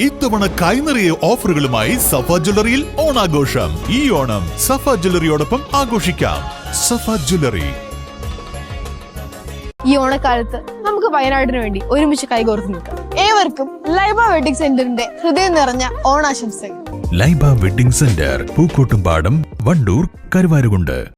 ഇത്തവണ കൈനിറിയ ഓഫറുകളുമായി സഫ ജ്വല്ലറിയിൽ ഓണാഘോഷം. ഈ ഓണം സഫ ജ്വല്ലറിയോടൊപ്പം ആഘോഷിക്കാം. സഫ ജ്വല്ലറി. ഈ ഓണക്കാലത്ത് നമുക്ക് വയനാടിന് വേണ്ടി ഒരുമിച്ച് കൈകോർത്ത് നിൽക്കാം. ഏവർക്കും ലൈബ വെഡിങ് സെന്ററിന്റെ ഹൃദയം നിറഞ്ഞ ഓണാശംസകൾ. Laiba wedding centre Pookkottumpadam Wandoor Karuvarakundu.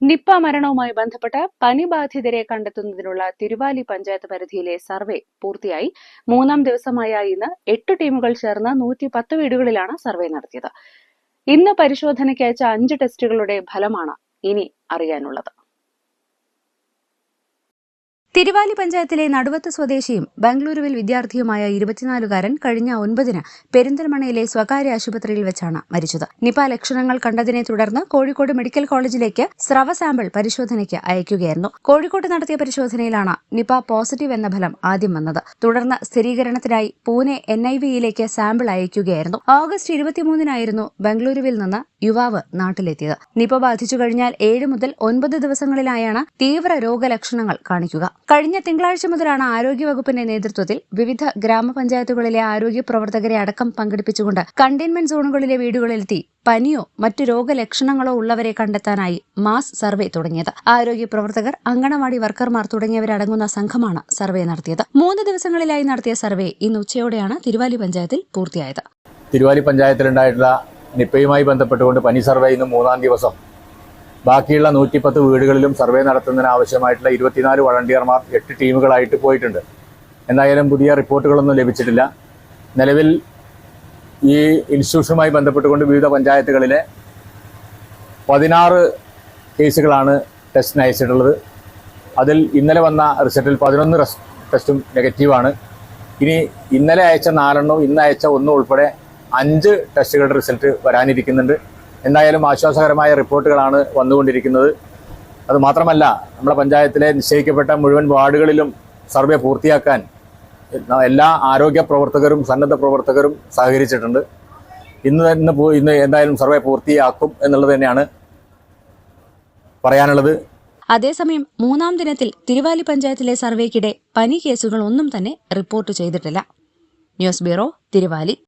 Nipah മരണവുമായി ബന്ധപ്പെട്ട് പനി ബാധിതരെ കണ്ടെത്തുന്നതിനുള്ള തിരുവാലി പഞ്ചായത്ത് പരിധിയിലെ സർവേ പൂർത്തിയായി. മൂന്നാം ദിവസമായ ഇന്ന് എട്ട് ടീമുകൾ ചേർന്ന് നൂറ്റി പത്ത് വീടുകളിലാണ് സർവേ നടത്തിയത്. ഇന്ന് പരിശോധനയ്ക്ക് അയച്ച അഞ്ച് ടെസ്റ്റുകളുടെ ഫലമാണ് ഇനി അറിയാനുള്ളത്. തിരുവാലി പഞ്ചായത്തിലെ നടുവത്ത് സ്വദേശിയും ബംഗളൂരുവിൽ വിദ്യാർത്ഥിയുമായ ഇരുപത്തിനാലുകാരൻ കഴിഞ്ഞ ഒൻപതിന് പെരിന്തൽമണയിലെ സ്വകാര്യ ആശുപത്രിയിൽ വെച്ചാണ് മരിച്ചത്. നിപ ലക്ഷണങ്ങൾ കണ്ടതിനെ തുടർന്ന് കോഴിക്കോട് മെഡിക്കൽ കോളേജിലേക്ക് സ്രവ സാമ്പിൾ പരിശോധനയ്ക്ക് അയക്കുകയായിരുന്നു. കോഴിക്കോട്ട് നടത്തിയ പരിശോധനയിലാണ് നിപ പോസിറ്റീവ് എന്ന ഫലം ആദ്യം വന്നത്. തുടർന്ന് സ്ഥിരീകരണത്തിനായി പൂനെ എൻ ഐ വിയിലേക്ക് സാമ്പിൾ അയക്കുകയായിരുന്നു. ഓഗസ്റ്റ് ഇരുപത്തിമൂന്നിനായിരുന്നു ബംഗളൂരുവിൽ നിന്ന് യുവാവ് നാട്ടിലെത്തിയത്. നിപ ബാധിച്ചു കഴിഞ്ഞാൽ ഏഴ് മുതൽ ഒൻപത് ദിവസങ്ങളിലായാണ് തീവ്ര രോഗലക്ഷണങ്ങൾ കാണിക്കുക. കഴിഞ്ഞ തിങ്കളാഴ്ച മുതലാണ് ആരോഗ്യവകുപ്പിന്റെ നേതൃത്വത്തിൽ വിവിധ ഗ്രാമപഞ്ചായത്തുകളിലെ ആരോഗ്യ പ്രവർത്തകരെ അടക്കം പങ്കെടുപ്പിച്ചുകൊണ്ട് കണ്ടെയ്ൻമെന്റ് സോണുകളിലെ വീടുകളിലെത്തി പനിയോ മറ്റു രോഗലക്ഷണങ്ങളോ ഉള്ളവരെ കണ്ടെത്താനായി മാസ് സർവേ തുടങ്ങിയത്. ആരോഗ്യ പ്രവർത്തകർ അങ്കണവാടി വർക്കർമാർ തുടങ്ങിയവരടങ്ങുന്ന സംഘമാണ് സർവേ നടത്തിയത്. മൂന്ന് ദിവസങ്ങളിലായി നടത്തിയ സർവേ ഇന്ന് ഉച്ചയോടെയാണ് തിരുവാലി പഞ്ചായത്തിൽ പൂർത്തിയായത്. തിരുവാലി പഞ്ചായത്തിലുണ്ടായിട്ടുള്ള നിപ്പയുമായി ബന്ധപ്പെട്ടുകൊണ്ട് പനി സർവേ ഇന്ന് മൂന്നാം ദിവസം ബാക്കിയുള്ള നൂറ്റിപ്പത്ത് വീടുകളിലും സർവേ നടത്തുന്നതിന് ആവശ്യമായിട്ടുള്ള ഇരുപത്തിനാല് വളണ്ടിയർമാർ എട്ട് ടീമുകളായിട്ട് പോയിട്ടുണ്ട്. എന്തായാലും പുതിയ റിപ്പോർട്ടുകളൊന്നും ലഭിച്ചിട്ടില്ല. നിലവിൽ ഈ ഇൻസ്റ്റിറ്റ്യൂഷനുമായി ബന്ധപ്പെട്ടുകൊണ്ട് വിവിധ പഞ്ചായത്തുകളിലെ പതിനാറ് കേസുകളാണ് ടെസ്റ്റിന് അയച്ചിട്ടുള്ളത് അതിൽ ഇന്നലെ വന്ന റിസൾട്ടിൽ പതിനൊന്ന് ടെസ്റ്റും നെഗറ്റീവാണ്. ഇനി ഇന്നലെ അയച്ച നാലെണ്ണവും ഇന്ന് അയച്ച ഒന്നും ഉൾപ്പെടെ അഞ്ച് ടെസ്റ്റുകളുടെ റിസൾട്ട് വരാനിരിക്കുന്നുണ്ട്. എന്തായാലും ആശ്വാസകരമായ റിപ്പോർട്ടുകളാണ് വന്നുകൊണ്ടിരിക്കുന്നത്. അത് മാത്രമല്ല നമ്മുടെ പഞ്ചായത്തിലെ നിശ്ചയിക്കപ്പെട്ട മുഴുവൻ വാർഡുകളിലും സർവേ പൂർത്തിയാക്കാൻ എല്ലാ ആരോഗ്യ പ്രവർത്തകരും സന്നദ്ധ പ്രവർത്തകരും സഹകരിച്ചിട്ടുണ്ട്. ഇന്ന് തന്നെ പോ- ഇന്ന് എന്തായാലും സർവേ പൂർത്തിയാക്കും എന്നുള്ളത് തന്നെയാണ് പറയാനുള്ളത്. അതേസമയം മൂന്നാം ദിനത്തിൽ തിരുവാലി പഞ്ചായത്തിലെ സർവേക്കിടെ പനി കേസുകൾ ഒന്നും തന്നെ റിപ്പോർട്ട് ചെയ്തിട്ടില്ല. News bureau Thiruvali.